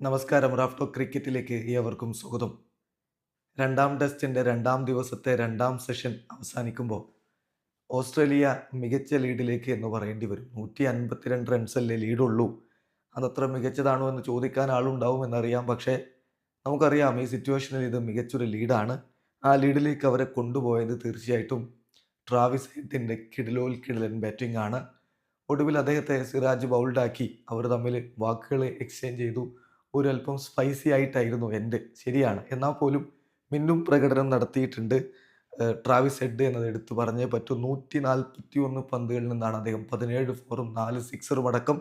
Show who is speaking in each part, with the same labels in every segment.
Speaker 1: നമസ്കാരം. റാഫ്റ്റോ ക്രിക്കറ്റിലേക്ക് ഏവർക്കും സ്വാഗതം. രണ്ടാം ടെസ്റ്റിന്റെ രണ്ടാം ദിവസത്തെ രണ്ടാം സെഷൻ അവസാനിക്കുമ്പോൾ ഓസ്ട്രേലിയ മികച്ച ലീഡിലേക്ക് എന്ന് പറയേണ്ടി വരും. നൂറ്റി അൻപത്തിരണ്ട് റൺസല്ലേ ലീഡുള്ളൂ. അതത്ര മികച്ചതാണോ എന്ന് ചോദിക്കാൻ ആളുണ്ടാവും എന്നറിയാം. പക്ഷേ നമുക്കറിയാം ഈ സിറ്റുവേഷനിൽ ഇത് മികച്ചൊരു ലീഡാണ്. ആ ലീഡിലേക്ക് അവരെ കൊണ്ടുപോയത് തീർച്ചയായിട്ടും ട്രാവിസ് ഹെഡിന്റെ കിടിലോൽ കിടിലൻ ബാറ്റിംഗ് ആണ്. ഒടുവിൽ അദ്ദേഹത്തെ സിറാജ് ബൗൾഡാക്കി. അവർ തമ്മിൽ വാക്കുകൾ എക്സ്ചേഞ്ച് ചെയ്തു. ഒരല്പം സ്പൈസി ആയിട്ടായിരുന്നു എന്റെ. ശരിയാണ്. എന്നാൽ പോലും മിന്നും പ്രകടനം നടത്തിയിട്ടുണ്ട്. ട്രാവിസ് ഹെഡ് എന്നത് എടുത്തു പറഞ്ഞേ പറ്റൂ. നൂറ്റി നാൽപ്പത്തി ഒന്ന് പന്തുകളിൽ നിന്നാണ് അദ്ദേഹം പതിനേഴ് ഫോറും നാല് സിക്സറും അടക്കം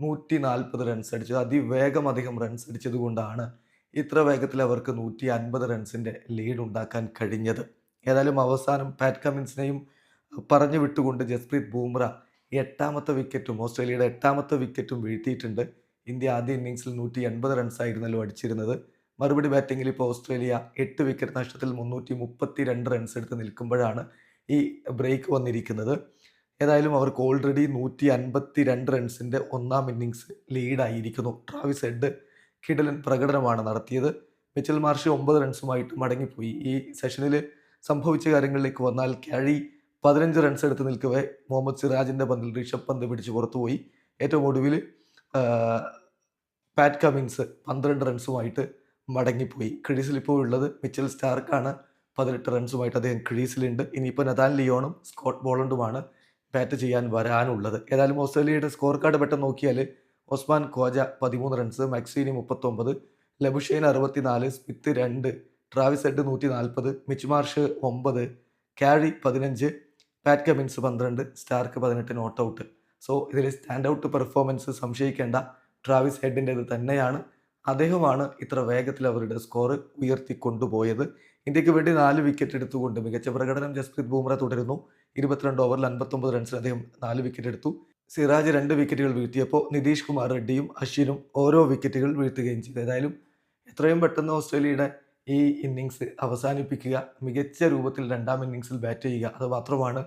Speaker 1: നൂറ്റി നാൽപ്പത് റൺസ് അടിച്ചത്. അതിവേഗം അധികം റൺസ് അടിച്ചത് കൊണ്ടാണ് ഇത്ര വേഗത്തിൽ അവർക്ക് നൂറ്റി അൻപത് റൺസിന്റെ ലീഡ് ഉണ്ടാക്കാൻ കഴിഞ്ഞത്. ഏതായാലും അവസാനം പാറ്റ് കമിൻസിനെയും പറഞ്ഞു വിട്ടുകൊണ്ട് ജസ്പ്രീത് ബൂംറ എട്ടാമത്തെ വിക്കറ്റും ഓസ്ട്രേലിയയുടെ എട്ടാമത്തെ വിക്കറ്റും വീഴ്ത്തിയിട്ടുണ്ട്. ഇന്ത്യ ആദ്യ ഇന്നിങ്സിൽ നൂറ്റി എൺപത് റൺസായിരുന്നല്ലോ അടിച്ചിരുന്നത്. മറുപടി ബാറ്റിങ്ങിൽ ഇപ്പോൾ ഓസ്ട്രേലിയ എട്ട് വിക്കറ്റ് നഷ്ടത്തിൽ മുന്നൂറ്റി മുപ്പത്തി രണ്ട് റൺസ് എടുത്ത് നിൽക്കുമ്പോഴാണ് ഈ ബ്രേക്ക് വന്നിരിക്കുന്നത്. ഏതായാലും അവർക്ക് ഓൾറെഡി നൂറ്റി അൻപത്തി രണ്ട് റൺസിന്റെ ഒന്നാം ഇന്നിങ്സ് ലീഡായിരിക്കുന്നു ട്രാവിസ് ഹെഡ് കിടലൻ പ്രകടനമാണ് നടത്തിയത്. മിച്ചൽ മാർഷ് ഒമ്പത് റൺസുമായിട്ട് മടങ്ങിപ്പോയി. ഈ സെഷനിൽ സംഭവിച്ച കാര്യങ്ങളിലേക്ക് വന്നാൽ ക്യാഴി പതിനഞ്ച് റൺസ് എടുത്ത് നിൽക്കവേ മുഹമ്മദ് സിറാജിന്റെ പന്തിൽ ഋഷഭ് പന്ത് പിടിച്ച് പുറത്തുപോയി. ഏറ്റവും ഒടുവിൽ പാറ്റ് കമിൻസ് പന്ത്രണ്ട് റൺസുമായിട്ട് മടങ്ങിപ്പോയി. ക്രീസിൽ ഇപ്പോൾ ഉള്ളത് മിച്ചൽ സ്റ്റാർക്കാണ് പതിനെട്ട് റൺസുമായിട്ട് അദ്ദേഹം ക്രീസിലുണ്ട്. ഇനിയിപ്പോൾ നതാൻ ലിയോണും സ്കോട്ട് ബോളണ്ടുമാണ് ബാറ്റ് ചെയ്യാൻ വരാനുള്ളത്. ഏതായാലും ഓസ്ട്രേലിയയുടെ സ്കോർ കാർഡ് പെട്ടെന്ന് നോക്കിയാൽ ഒസ്മാൻ കോജ പതിമൂന്ന് റൺസ് മാക്സീനി മുപ്പത്തൊമ്പത് ലബുഷൈൻ അറുപത്തിനാല് സ്മിത്ത് രണ്ട് ട്രാവിസ് എഡ് നൂറ്റി നാൽപ്പത് മിച്ച് മാർഷ് ഒമ്പത് കാരി പതിനഞ്ച് പാറ്റ് കമിൻസ് പന്ത്രണ്ട് സ്റ്റാർക്ക് പതിനെട്ട് നോട്ട് ഔട്ട് സോ ഇതിൽ സ്റ്റാൻഡ് ഔട്ട് പെർഫോമൻസ് സംശയിക്കേണ്ട ട്രാവിസ് ഹെഡിന്റേത് തന്നെയാണ്. അദ്ദേഹമാണ് ഇത്ര വേഗത്തിൽ അവരുടെ സ്കോർ ഉയർത്തിക്കൊണ്ടുപോയത്. ഇന്ത്യയ്ക്ക് വേണ്ടി നാല് വിക്കറ്റ് എടുത്തുകൊണ്ട് മികച്ച പ്രകടനം ജസ്പ്രീത് ബുംറ തുടരുന്നു. ഇരുപത്തിരണ്ട് ഓവറിൽ അൻപത്തൊമ്പത് റൺസിന് അദ്ദേഹം നാല് വിക്കറ്റ് എടുത്തു. സിറാജ് രണ്ട് വിക്കറ്റുകൾ വീഴ്ത്തിയപ്പോൾ നിതീഷ് കുമാർ റെഡ്ഡിയും അശ്വിനും ഓരോ വിക്കറ്റുകൾ വീഴ്ത്തുകയും ചെയ്തു. ഏതായാലും എത്രയും പെട്ടെന്ന് ഓസ്ട്രേലിയയുടെ ഈ ഇന്നിങ്സ് അവസാനിപ്പിക്കുക മികച്ച രൂപത്തിൽ രണ്ടാം ഇന്നിങ്സിൽ ബാറ്റ് ചെയ്യുക അത് മാത്രമാണ്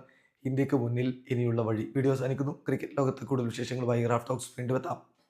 Speaker 1: ഇന്ത്യയ്ക്ക് മുന്നിൽ ഇനിയുള്ള വഴി. വീഡിയോസ് അവസാനിക്കുന്നു ക്രിക്കറ്റ് ലോകത്തെ കൂടുതൽ വിശേഷങ്ങളുമായി റാഫ് ടോക്സ്. വീണ്ടും എത്താം.